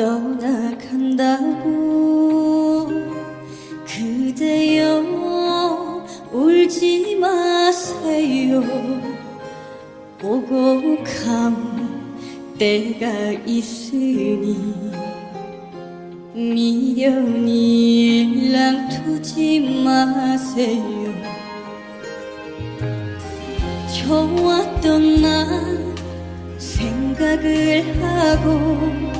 떠나간다고 그대여 울지 마세요. 오고 감 때가 있으니 미련이 일랑 두지 마세요. 좋았던 날 생각을 하고